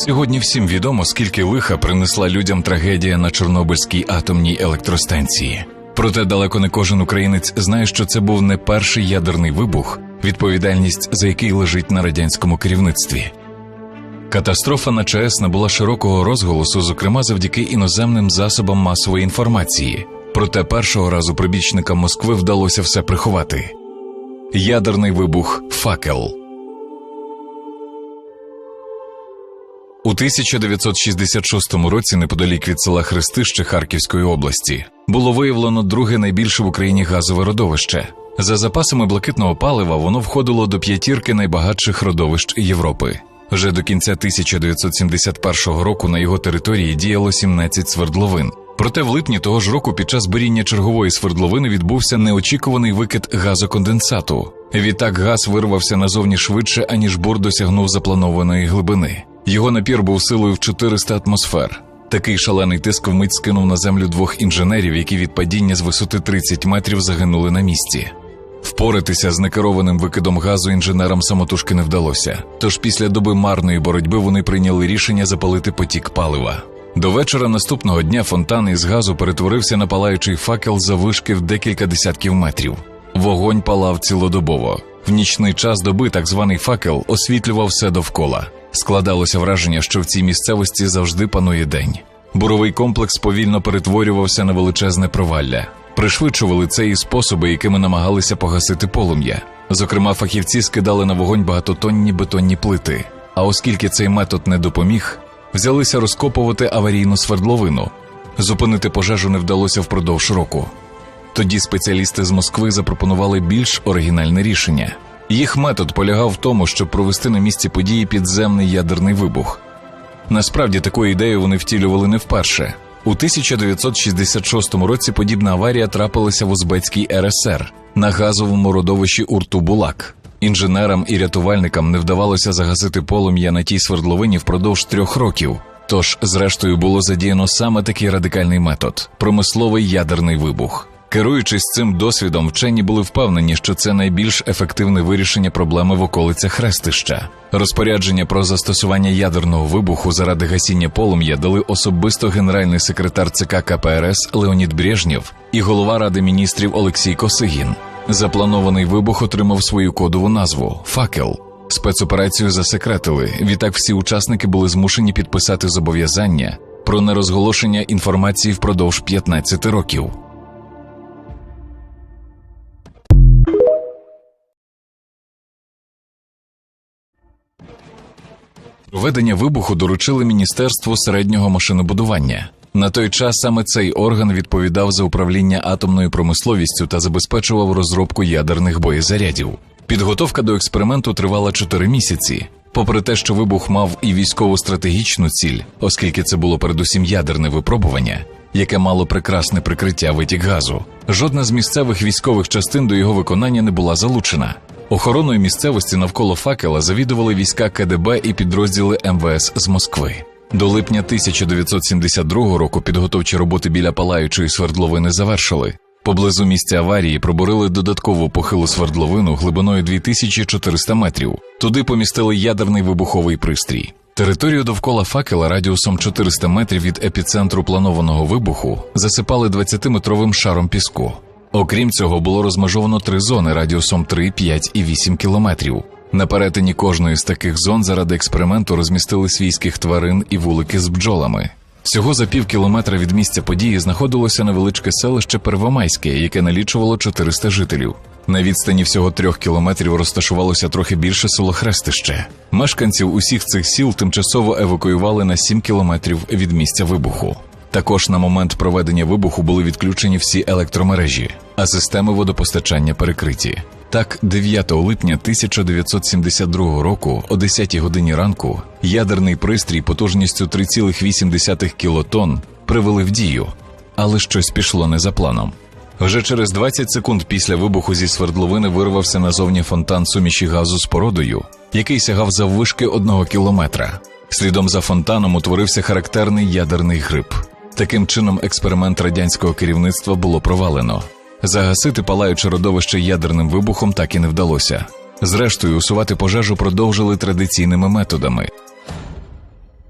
Сьогодні всім відомо, скільки лиха принесла людям трагедія на Чорнобильській атомній електростанції. Проте далеко не кожен українець знає, що це був не перший ядерний вибух, відповідальність за який лежить на радянському керівництві. Катастрофа на ЧАЕС набула широкого розголосу, зокрема завдяки іноземним засобам масової інформації. Проте першого разу прибічникам Москви вдалося все приховати. Ядерний вибух факел. У 1966 році, неподалік від села Хрестище Харківської області, було виявлено друге найбільше в Україні газове родовище. За запасами блакитного палива воно входило до п'ятірки найбагатших родовищ Європи. Вже до кінця 1971 року на його території діяло 17 свердловин. Проте в липні того ж року під час буріння чергової свердловини відбувся неочікуваний викид газоконденсату. Відтак газ вирвався назовні швидше, аніж бур досягнув запланованої глибини. Його напір був силою в 400 атмосфер. Такий шалений тиск вмить скинув на землю двох інженерів, які від падіння з висоти 30 метрів загинули на місці. Впоратися з некерованим викидом газу інженерам самотужки не вдалося. Тож після доби марної боротьби вони прийняли рішення запалити потік палива. До вечора наступного дня фонтан із газу перетворився на палаючий факел завишки в декілька десятків метрів. Вогонь палав цілодобово. В нічний час доби так званий факел освітлював все довкола. Складалося враження, що в цій місцевості завжди панує день. Буровий комплекс повільно перетворювався на величезне провалля. Пришвидшували це і способи, якими намагалися погасити полум'я. Зокрема, фахівці скидали на вогонь багатотонні бетонні плити. А оскільки цей метод не допоміг, взялися розкопувати аварійну свердловину. Зупинити пожежу не вдалося впродовж року. Тоді спеціалісти з Москви запропонували більш оригінальне рішення. Їх метод полягав в тому, щоб провести на місці події підземний ядерний вибух. Насправді таку ідею вони втілювали не вперше. У 1966 році подібна аварія трапилася в Узбецькій РСР на газовому родовищі Урту-Булак. Інженерам і рятувальникам не вдавалося загасити полум'я на тій свердловині впродовж трьох років. Тож, зрештою, було задіяно саме такий радикальний метод промисловий ядерний вибух. Керуючись цим досвідом, вчені були впевнені, що це найбільш ефективне вирішення проблеми в околицях хрестища. Розпорядження про застосування ядерного вибуху заради гасіння полум'я дали особисто генеральний секретар ЦК КПРС Леонід Брежнєв і голова Ради міністрів Олексій Косигін. Запланований вибух отримав свою кодову назву факел. Спецоперацію засекретили. Відтак всі учасники були змушені підписати зобов'язання про нерозголошення інформації впродовж 15 років. Проведення вибуху доручили Міністерству середнього машинобудування. На той час саме цей орган відповідав за управління атомною промисловістю та забезпечував розробку ядерних боєзарядів. Підготовка до експерименту тривала 4 місяці. Попри те, що вибух мав і військово стратегічну ціль, оскільки це було передусім ядерне випробування, яке мало прекрасне прикриття витік газу. Жодна з місцевих військових частин до його виконання не була залучена. Охороною місцевості навколо факела завідували війська КДБ і підрозділи МВС з Москви. До липня 1972 року підготовчі роботи біля палаючої свердловини завершили. Поблизу місця аварії пробурили додаткову похилу свердловину глибиною 2400 метрів. Туди помістили ядерний вибуховий пристрій. Територію довкола факела радіусом 400 метрів від епіцентру планованого вибуху засипали 20-метровим шаром піску. Окрім цього, було розмежовано три зони радіусом 3, 5 і 8 кілометрів. На перетині кожної з таких зон заради експерименту розмістили свійських тварин і вулики з бджолами. Всього за пів кілометра від місця події знаходилося невеличке селище Первомайське, яке налічувало 400 жителів. На відстані всього трьох кілометрів розташувалося трохи більше село Хрестище. Мешканців усіх цих сіл тимчасово евакуювали на 7 кілометрів від місця вибуху. Також на момент проведення вибуху були відключені всі електромережі, а системи водопостачання перекриті. Так, 9 липня 1972 року, о 10 годині ранку, ядерний пристрій потужністю 3,8 кілотон привели в дію, але щось пішло не за планом. Вже через 20 секунд після вибуху зі свердловини вирвався назовні фонтан суміші газу з породою, який сягав заввишки одного кілометра. Слідом за фонтаном утворився характерний ядерний гриб. Таким чином, експеримент радянського керівництва було провалено. Загасити палаюче родовище ядерним вибухом так і не вдалося. Зрештою, усувати пожежу продовжили традиційними методами.